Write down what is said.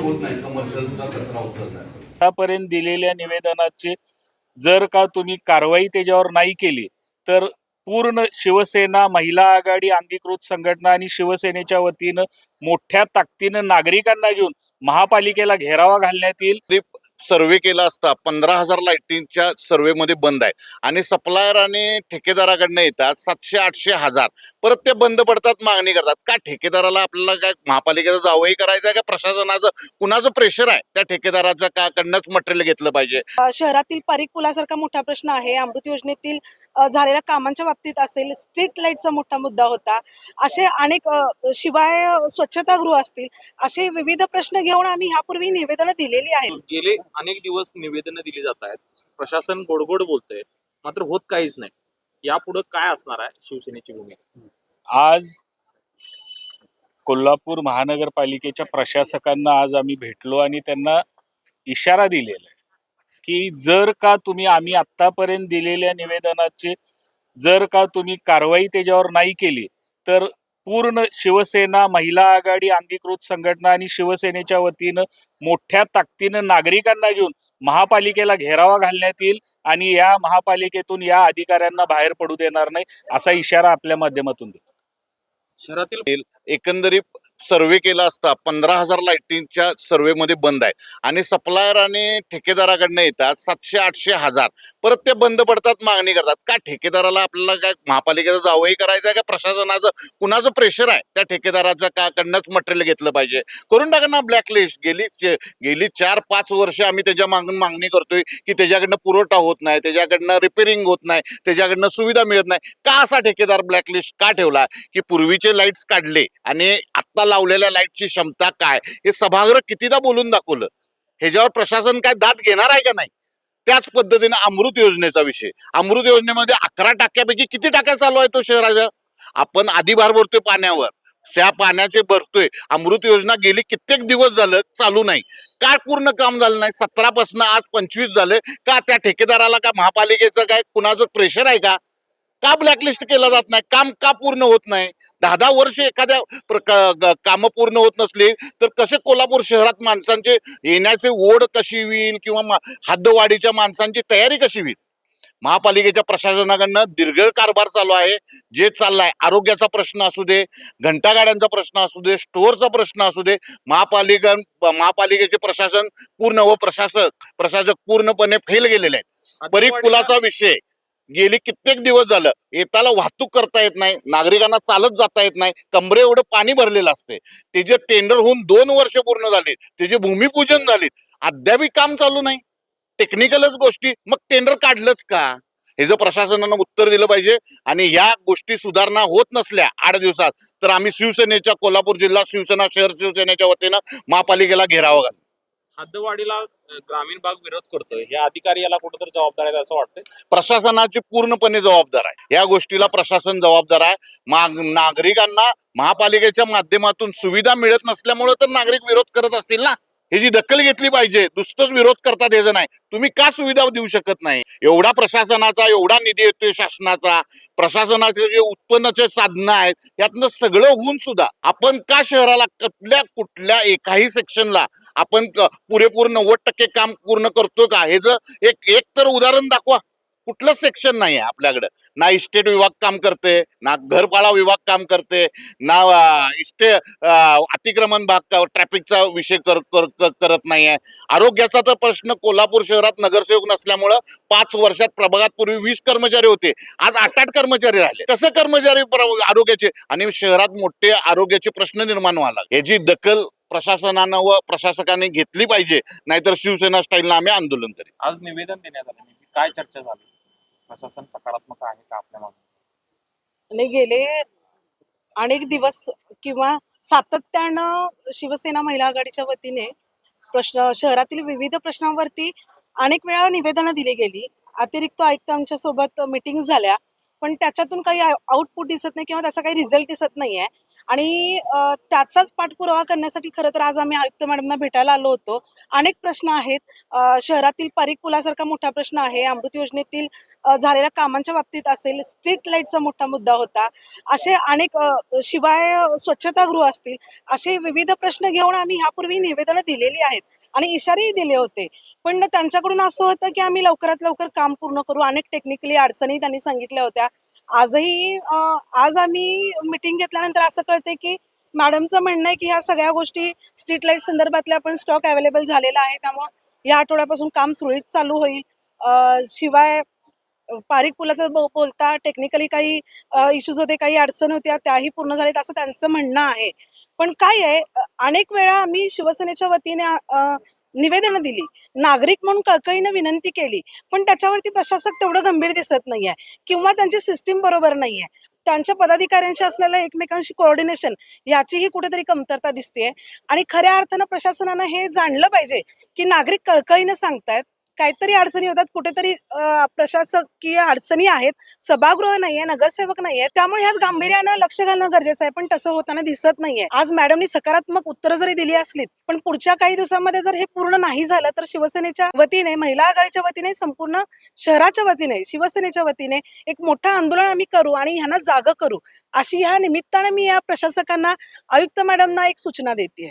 होत नाही कमर्शियलचा कचरा उचलण्याचा आतापर्यंत दिलेल्या निवेदनाची जर का तुम्ही कारवाई त्याच्यावर नाही केली तर पूर्ण शिवसेना महिला आघाडी अंगीकृत संघटना आणि शिवसेनेच्या वतीनं मोठ्या ताकदीनं नागरिकांना घेऊन महापालिकेला घेरावा घालण्यात येईल. सर्वे केला असता पंधरा हजार लाईटींच्या सर्वेमध्ये बंद आहे. आणि सप्लायर आणि ठेकेदाराकडनं येतात सातशे आठशे हजार. परत ते बंद पडतात मागणी करतात. का ठेकेदाराला आपल्याला काय महापालिकेचा जावंही करायचं आहे का प्रशासनाचं? कुणाचं प्रेशर आहे? त्या ठेकेदाराच्या का कडनंच मटेरियल घेतलं पाहिजे? शहरातील पारिक पुलासारखा मोठा प्रश्न आहे. अमृत योजनेतील झालेल्या कामांच्या बाबतीत असेल स्ट्रीट लाईटचा मोठा मुद्दा होता. असे अनेक शिवाय स्वच्छतागृह असतील असे विविध प्रश्न घेऊन आम्ही ह्यापूर्वी निवेदनं दिलेली आहेत. गेले अनेक दिवस निवेदनं दिली जात आहेत. प्रशासन गोडगोड बोलतंय मात्र होत काहीच नाही. यापुढे काय असणार आहे शिवसेनेची भूमिका? आज कोल्हापूर महानगरपालिकेच्या प्रशासकांना आज आम्ही भेटलो आणि त्यांना इशारा दिलेला आहे की जर का तुम्ही आम्ही आतापर्यंत दिलेल्या निवेदनाची जर का तुम्ही कारवाई त्याच्यावर नाही केली तर पूर्ण शिवसेना महिला आघाडी अंगीकृत संघटना आणि शिवसेनेच्या वतीनं मोठ्या ताकदीनं नागरिकांना घेऊन महापालिकेला घेरावा घालण्यात येईल आणि या महापालिकेतून या अधिकाऱ्यांना बाहेर पडू देणार नाही असा इशारा आपल्या माध्यमातून देतो. शहरातील एकंदरीत सर्वे केला असता पंधरा हजार लाईटिंगच्या सर्वेमध्ये बंद आहे. आणि सप्लायर आणि ठेकेदाराकडनं येतात सातशे आठशे हजार. परत ते बंद पडतात मागणी करतात. का ठेकेदाराला आपल्याला काय महापालिकेचा जावंही करायचं आहे का प्रशासनाचं? कुणाचं प्रेशर आहे? त्या ठेकेदाराचं काकडनंच मटेरियल घेतलं पाहिजे? करून टाका ना ब्लॅकलिस्ट गेली गेली चार पाच वर्ष आम्ही त्याच्या मागून मागणी करतोय की त्याच्याकडनं पुरवठा होत नाही त्याच्याकडनं रिपेरिंग होत नाही त्याच्याकडनं सुविधा मिळत नाही. का असा ठेकेदार ब्लॅकलिस्ट का ठेवला? की पूर्वीचे लाईट्स काढले आणि आत्ता लावलेल्या लाईटची क्षमता काय? हे सभागृह कितीदा बोलून दाखवलं? ह्याच्यावर प्रशासन काय दाद घेणार आहे का नाही? त्याच पद्धतीने अमृत योजनेचा विषय. अमृत योजनेमध्ये अकरा टाक्यापैकी किती टाक्या चालू आहे तो शहराच्या आपण आधी भार भरतोय पाण्यावर. त्या पाण्याचे भरतोय. अमृत योजना गेली कित्येक दिवस झालं चालू नाही. काय पूर्ण काम झालं नाही? सतरा पासून आज पंचवीस झालं. का त्या ठेकेदाराला का महापालिकेचं काय कुणाचं प्रेशर आहे का? का ब्लॅकलिस्ट केलं जात नाही? काम का पूर्ण होत नाही? दहा दहा वर्ष एखाद्या कामं पूर्ण होत नसली तर कसे कोल्हापूर शहरात माणसांचे येण्याचे ओढ कशी होईल किंवा हद्दवाढीच्या माणसांची तयारी कशी होईल? महापालिकेच्या प्रशासनाकडनं दीर्घ कारभार चालू आहे. जे चाललाय आरोग्याचा प्रश्न असू दे घंटागाड्यांचा प्रश्न असू दे स्टोअरचा प्रश्न असू दे महापालिका महापालिकेचे प्रशासन पूर्ण व प्रशासक प्रशासक पूर्णपणे फेल गेलेले आहेत. परीख पुलाचा विषय गेली कित्येक दिवस झालं येताला वाहतूक करता येत नाही नागरिकांना चालत जाता येत नाही कमरे एवढं पाणी भरलेलं असते. त्याचे टेंडर होऊन दोन वर्ष पूर्ण झाली त्याचे भूमिपूजन झाले अद्यापही काम चालू नाही. टेक्निकलच गोष्टी मग टेंडर काढलंच का? हे जर प्रशासनानं उत्तर दिलं पाहिजे आणि या गोष्टी सुधारणा होत नसल्या आठ दिवसात तर आम्ही शिवसेनेच्या कोल्हापूर जिल्हा शिवसेना शहर शिवसेनेच्या वतीनं महापालिकेला घेरावं घाल. हद्दवाढीला ग्रामीण भाग विरोध करतोय. हे अधिकारी याला कुठेतरी जबाबदार आहेत असं वाटतंय? प्रशासनाची पूर्णपणे जबाबदार आहे. या गोष्टीला प्रशासन जबाबदार आहे. माग नागरिकांना महापालिकेच्या माध्यमातून सुविधा मिळत नसल्यामुळे तर नागरिक विरोध करत असतील ना? ह्याची दखल घेतली पाहिजे नुसतंच विरोध करता याचं नाही तुम्ही का सुविधा देऊ शकत नाही? एवढा प्रशासनाचा एवढा निधी येतोय शासनाचा. प्रशासनाचे जे उत्पन्नाचे साधनं आहेत यातनं सगळं होऊन सुद्धा आपण का शहराला कुठल्या कुठल्या एकाही सेक्शनला आपण पुरेपूर नव्वद टक्के काम पूर्ण करतोय का? हे जर एक एक तर उदाहरण दाखवा. कुठलं सेक्शन नाही आहे आपल्याकडं. ना इस्टेट विभाग काम करते ना घरपाळा विभाग काम करते ना इस्टे अतिक्रमण भाग ट्रॅफिकचा विषय कर, कर, कर- करत नाही आहे आरोग्याचा तर प्रश्न कोल्हापूर शहरात नगरसेवक नसल्यामुळं पाच वर्षात प्रभागात पूर्वी वीस कर्मचारी होते. आज आठ आठ कर्मचारी राहिले. कसं कर्मचारी प्र- आरोग्याचे? आणि शहरात मोठे आरोग्याचे प्रश्न निर्माण व्हायला याची दखल प्रशासनानं व प्रशासकाने घेतली पाहिजे. नाहीतर शिवसेना स्टाईलनं आम्ही आंदोलन करी आज निवेदन देण्यात आलं. काय चर्चा झाली? प्रशासन सकारात्मक आहे का आपल्या मागे? आणि गेले अनेक दिवस किंवा सातत्यानं शिवसेना महिला आघाडीच्या वतीने प्रश्न शहरातील विविध प्रश्नांवरती अनेक वेळा निवेदनं दिली गेली. अतिरिक्त आयुक्त आमच्यासोबत मिटिंग झाल्या. पण त्याच्यातून काही आउटपुट दिसत नाही किंवा त्याचा काही रिझल्ट दिसत नाहीये. आणि त्याचाच पाठपुरावा करण्यासाठी खरं तर आज आम्ही आयुक्त मॅडमना भेटायला आलो होतो. अनेक प्रश्न आहेत. शहरातील परीख पुलासारखा मोठा प्रश्न आहे. अमृत योजनेतील झालेल्या कामांच्या बाबतीत असेल स्ट्रीट लाईटचा मोठा मुद्दा होता. असे अनेक शिवाय स्वच्छतागृह असतील असे विविध प्रश्न घेऊन आम्ही ह्यापूर्वी निवेदनं दिलेली आहेत आणि इशारेही दिले होते. पण त्यांच्याकडून असं होतं की आम्ही लवकरात लवकर काम पूर्ण करू. अनेक टेक्निकली अडचणी त्यांनी सांगितल्या होत्या. आजही आज आम्ही मिटिंग घेतल्यानंतर असं कळतंय की मॅडमचं म्हणणं आहे की ह्या सगळ्या गोष्टी स्ट्रीट लाइट संदर्भातल्या पण स्टॉक अवेलेबल झालेला आहे. त्यामुळं या आठवड्यापासून काम सुरळीत चालू होईल. शिवाय पारिक पुलाचं बोलता टेक्निकली काही इश्यूज होते काही अडचणी होत्या त्याही पूर्ण झालेत असं त्यांचं म्हणणं आहे. पण काय आहे अनेक वेळा आम्ही शिवसेनेच्या वतीने निवेदनं दिली. नागरिक म्हणून कळकळीनं विनंती केली. पण त्याच्यावरती प्रशासक तेवढं गंभीर दिसत नाहीये. किंवा त्यांची सिस्टीम बरोबर नाहीये. त्यांच्या पदाधिकाऱ्यांशी असलेलं एकमेकांशी कोऑर्डिनेशन याचीही कुठेतरी कमतरता दिसते आणि खऱ्या अर्थानं प्रशासनानं हे जाणलं पाहिजे की नागरिक कळकळीनं सांगतायत काहीतरी अडचणी होतात कुठेतरी प्रशासकीय अडचणी आहेत सभागृह नाहीये नगरसेवक नाहीये त्यामुळे ह्यात गांभीर्यानं लक्ष घालणं गरजेचं आहे. पण तसं होताना दिसत नाहीये. आज मॅडमनी सकारात्मक उत्तरं जरी दिली असलीत पण पुढच्या काही दिवसांमध्ये जर हे पूर्ण नाही झालं तर शिवसेनेच्या वतीने महिला आघाडीच्या वतीने संपूर्ण शहराच्या वतीने शिवसेनेच्या वतीने एक मोठं आंदोलन आम्ही करू आणि ह्यांना जागं करू. अशी ह्या निमित्ताने मी या प्रशासकांना आयुक्त मॅडमना एक सूचना देते